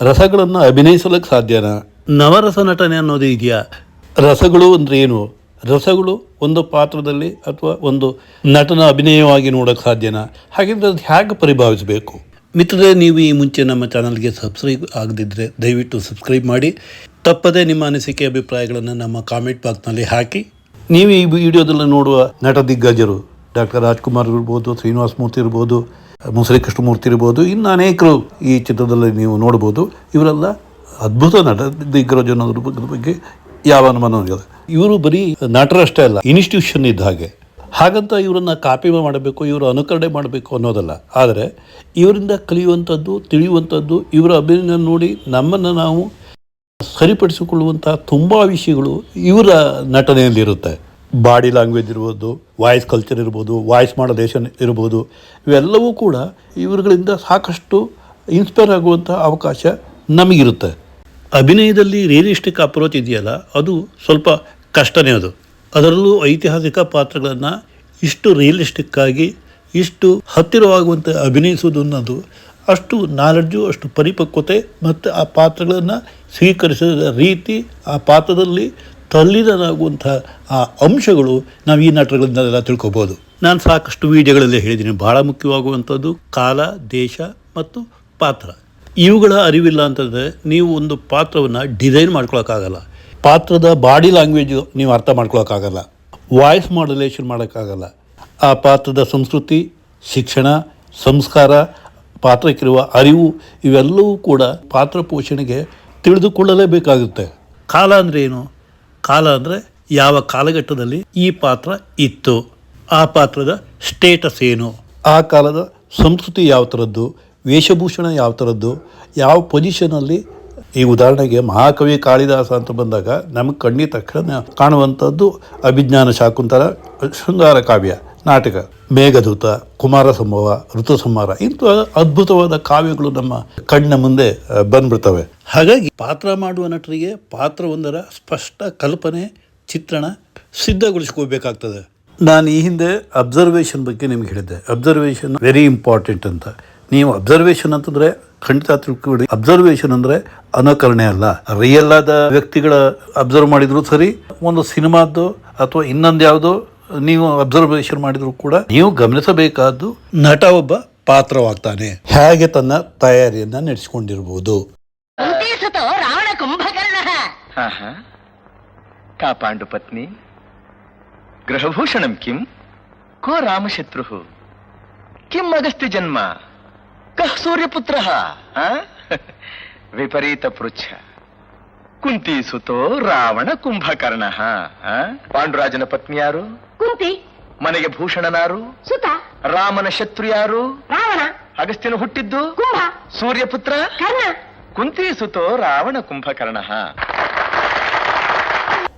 ರಸಗಳನ್ನು ಅಭಿನಯಿಸಲಿಕ್ಕೆ ಸಾಧ್ಯನಾ? ನವರಸ ನಟನೆ ಅನ್ನೋದು ಇದೆಯಾ? ರಸಗಳು ಅಂದ್ರೆ ಏನು? ರಸಗಳು ಒಂದು ಪಾತ್ರದಲ್ಲಿ ಅಥವಾ ಒಂದು ನಟನ ಅಭಿನಯವಾಗಿ ನೋಡೋಕ್ಕೆ ಸಾಧ್ಯನಾ? ಹಾಗಿದ್ರೆ ಅದು ಹೇಗೆ ಪರಿಭಾವಿಸಬೇಕು? ಮಿತ್ರರೇ ನೀವು ಈ ಮುಂಚೆ ನಮ್ಮ ಚಾನಲ್ಗೆ ಸಬ್ಸ್ಕ್ರೈಬ್ ಆಗದಿದ್ದರೆ ದಯವಿಟ್ಟು ಸಬ್ಸ್ಕ್ರೈಬ್ ಮಾಡಿ. ತಪ್ಪದೇ ನಿಮ್ಮ ಅನಿಸಿಕೆ ಅಭಿಪ್ರಾಯಗಳನ್ನು ನಮ್ಮ ಕಾಮೆಂಟ್ ಬಾಕ್ಸ್ನಲ್ಲಿ ಹಾಕಿ. ನೀವು ಈ ವಿಡಿಯೋದಲ್ಲಿ ನೋಡುವ ನಟ ದಿಗ್ಗಜರು ಡಾಕ್ಟರ್ ರಾಜ್ಕುಮಾರ್ ಇರ್ಬೋದು, ಶ್ರೀನಿವಾಸ ಮೂರ್ತಿ ಇರ್ಬೋದು ಮುಸರಿ ಕೃಷ್ಣಮೂರ್ತಿ ಇರ್ಬೋದು, ಇನ್ನು ಅನೇಕರು ಈ ಚಿತ್ರದಲ್ಲಿ ನೀವು ನೋಡ್ಬೋದು. ಇವರೆಲ್ಲ ಅದ್ಭುತ ನಟ ದಿಗ್ಗಜ ಅನ್ನೋದ್ರ ಬಗ್ಗೆ- ಯಾವ ಅನುಮಾನ ಇಲ್ಲ. ಇವರು ಬರೀ ನಟರಷ್ಟೇ ಅಲ್ಲ ಇನ್ಸ್ಟಿಟ್ಯೂಷನ್ ಇದ್ದ ಹಾಗೆ. ಹಾಗಂತ ಇವರನ್ನು ಕಾಪಿ ಮಾಡಬೇಕು, ಇವರು ಅನುಕರಣೆ ಮಾಡಬೇಕು ಅನ್ನೋದಲ್ಲ. ಆದರೆ ಇವರಿಂದ ಕಲಿಯುವಂಥದ್ದು, ತಿಳಿಯುವಂಥದ್ದು, ಇವರ ಅಭಿನಯ ನೋಡಿ ನಮ್ಮನ್ನು ನಾವು ಸರಿಪಡಿಸಿಕೊಳ್ಳುವಂಥ ತುಂಬ ವಿಷಯಗಳು ಇವರ ನಟನೆಯಲ್ಲಿರುತ್ತೆ. ಬಾಡಿ ಲ್ಯಾಂಗ್ವೇಜ್ ಇರ್ಬೋದು ವಾಯ್ಸ್ ಕಲ್ಚರ್ ಇರ್ಬೋದು ವಾಯ್ಸ್ ಮಾಡಲೇಷನ್ ಇರ್ಬೋದು, ಇವೆಲ್ಲವೂ ಕೂಡ ಇವರುಗಳಿಂದ ಸಾಕಷ್ಟು ಇನ್ಸ್ಪೈರ್ ಆಗುವಂಥ ಅವಕಾಶ ನಮಗಿರುತ್ತೆ. ಅಭಿನಯದಲ್ಲಿ ರಿಯಲಿಸ್ಟಿಕ್ ಅಪ್ರೋಚ್ ಇದೆಯಲ್ಲ, ಅದು ಸ್ವಲ್ಪ ಕಷ್ಟನೇ ಅದು. ಅದರಲ್ಲೂ ಐತಿಹಾಸಿಕ ಪಾತ್ರಗಳನ್ನು ಇಷ್ಟು ರಿಯಲಿಸ್ಟಿಕ್ ಆಗಿ, ಇಷ್ಟು ಹತ್ತಿರವಾಗುವಂತೆ ಅಭಿನಯಿಸುವುದು ಅನ್ನೋದು ಅಷ್ಟು ನಾಲೆಡ್ಜು ಅಷ್ಟು ಪರಿಪಕ್ವತೆ ಮತ್ತು ಆ ಪಾತ್ರಗಳನ್ನು ಸ್ವೀಕರಿಸಿದ ರೀತಿ ಆ ಪಾತ್ರದಲ್ಲಿ ತಲ್ಲೀನರಾಗುವಂಥ ಆ ಅಂಶಗಳು ನಾವು ಈ ನಟರುಗಳಿಂದೆಲ್ಲ ತಿಳ್ಕೊಬೋದು. ನಾನು ಸಾಕಷ್ಟು ವಿಡಿಯೋಗಳಲ್ಲಿ ಹೇಳಿದ್ದೀನಿ. ಭಾಳ ಮುಖ್ಯವಾಗುವಂಥದ್ದು ಕಾಲ, ದೇಶ ಮತ್ತು ಪಾತ್ರ. ಇವುಗಳ ಅರಿವಿಲ್ಲ ಅಂತಂದರೆ ನೀವು ಒಂದು ಪಾತ್ರವನ್ನು ಡಿಸೈನ್ ಮಾಡ್ಕೊಳಕ್ಕಾಗಲ್ಲ. ಪಾತ್ರದ ಬಾಡಿ ಲ್ಯಾಂಗ್ವೇಜು ನೀವು ಅರ್ಥ ಮಾಡ್ಕೊಳಕ್ಕಾಗಲ್ಲ. ವಾಯ್ಸ್ ಮಾಡಲೇಷನ್ ಮಾಡೋಕ್ಕಾಗಲ್ಲ. ಆ ಪಾತ್ರದ ಸಂಸ್ಕೃತಿ, ಶಿಕ್ಷಣ, ಸಂಸ್ಕಾರ, ಪಾತ್ರಕ್ಕಿರುವ ಅರಿವು ಇವೆಲ್ಲವೂ ಕೂಡ ಪಾತ್ರ ಪೋಷಣೆಗೆ ತಿಳಿದುಕೊಳ್ಳಲೇಬೇಕಾಗುತ್ತೆ. ಕಾಲ ಅಂದರೆ ಏನು? ಕಾಲ ಅಂದರೆ ಯಾವ ಕಾಲಘಟ್ಟದಲ್ಲಿ ಈ ಪಾತ್ರ ಇತ್ತು? ಆ ಪಾತ್ರದ ಸ್ಟೇಟಸ್ ಏನು? ಆ ಕಾಲದ ಸಂಸ್ಕೃತಿ ಯಾವ ಥರದ್ದು? ವೇಷಭೂಷಣ ಯಾವ ಥರದ್ದು? ಯಾವ ಪೊಸಿಷನಲ್ಲಿ ಈ ಉದಾಹರಣೆಗೆ ಮಹಾಕವಿ ಕಾಳಿದಾಸ ಅಂತ ಬಂದಾಗ ನಮಗೆ ಕಣ್ಣಿ ತಕ್ಷಣ ಕಾಣುವಂಥದ್ದು ಅಭಿಜ್ಞಾನ ಶಾಕುಂತಲ ಶೃಂಗಾರ ಕಾವ್ಯ ನಾಟಕ. ಮೇಘದೂತ ಕುಮಾರ ಸಂಭವ ಋತು ಸಂಹಾರ ಇಂಥ ಅದ್ಭುತವಾದ ಕಾವ್ಯಗಳು ನಮ್ಮ ಕಣ್ಣ ಮುಂದೆ ಬಂದ್ಬಿಡ್ತವೆ. ಹಾಗಾಗಿ ಪಾತ್ರ ಮಾಡುವ ನಟರಿಗೆ ಪಾತ್ರವೊಂದರ ಸ್ಪಷ್ಟ ಕಲ್ಪನೆ, ಚಿತ್ರಣ ಸಿದ್ಧಗೊಳಿಸ್ಕೋಬೇಕಾಗ್ತದೆ ನಾನು ಈ ಹಿಂದೆ ಅಬ್ಸರ್ವೇಷನ್ ಬಗ್ಗೆ ನಿಮ್ಗೆ ಹೇಳಿದ್ದೆ. ಅಬ್ಸರ್ವೇಷನ್ ವೆರಿ ಇಂಪಾರ್ಟೆಂಟ್ ಅಂತ. ನೀವು ಅಬ್ಸರ್ವೇಷನ್ ಅಂತಂದ್ರೆ ಖಂಡಿತ ತಿಳ್ಕೊಬಿಡಿ. ಅಬ್ಸರ್ವೇಷನ್ ಅಂದ್ರೆ ಅನುಕರಣೆ ಅಲ್ಲ. ರಿಯಲ್ ಆದ ವ್ಯಕ್ತಿಗಳ ಅಬ್ಸರ್ವ್ ಮಾಡಿದ್ರು ಸರಿ, ಒಂದು ಸಿನಿಮಾದ್ದು ಅಥವಾ ಇನ್ನೊಂದು ಯಾವುದೋ ನೀವು ಅಬ್ಸರ್ವೇಷನ್ ಮಾಡಿದ್ರು ಕೂಡ ನೀವು ಗಮನಿಸಬೇಕಾದ್ದು ನಟ ಒಬ್ಬ ಪಾತ್ರವಾಗ್ತಾನೆ. ಹೇಗೆ ತನ್ನ ತಯಾರಿಯನ್ನ ನಡೆಸಿಕೊಂಡಿರಬಹುದು ಕಾಪಾಂಡು ರಾವಣ ಕುಂಭಕರ್ಣ. ಹಾ ಹಾ ಕಾ ಪಾಂಡುಪತ್ನಿ ಗೃಹಭೂಷಣಂ ಕಿಂ? ಕೋ ರಾಮಶತ್ರು ಕಿಂ ಅಗಸ್ತ್ಯ ಜನ್ಮ? ಕಃ ಸೂರ್ಯಪುತ್ರ? ವಿಪರೀತ ಪೃಚ್ಛ. ಕುಂತೀಸುತೋ ರಾವಣ ಕುಂಭಕರ್ಣ ಪಾಂಡುರಾಜನ ಪತ್ನಿ ಯಾರು? ಕುಂತಿ. ಮನೆಗೆ ಭೂಷಣನಾರು? ಸುತ. ರಾಮನ ಶತ್ರು ಯಾರು? ರಾವಣ. ಅಗಸ್ತ್ಯನು ಹುಟ್ಟಿದ್ದು? ಕುಂಭ. ಸೂರ್ಯಪುತ್ರ? ಕರ್ಣ. ಕುಂತೀಸುತೋ ರಾವಣ ಕುಂಭಕರ್ಣ.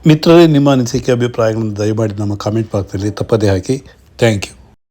ಮಿತ್ರರೇ ನಿಮ್ಮ ಅನಿಸಿಕೆ ಅಭಿಪ್ರಾಯಗಳನ್ನು ದಯಮಾಡಿ ನಮ್ಮ ಕಾಮೆಂಟ್ ಬಾಕ್ಸಲ್ಲಿ ತಪ್ಪದೇ ಹಾಕಿ. Thank you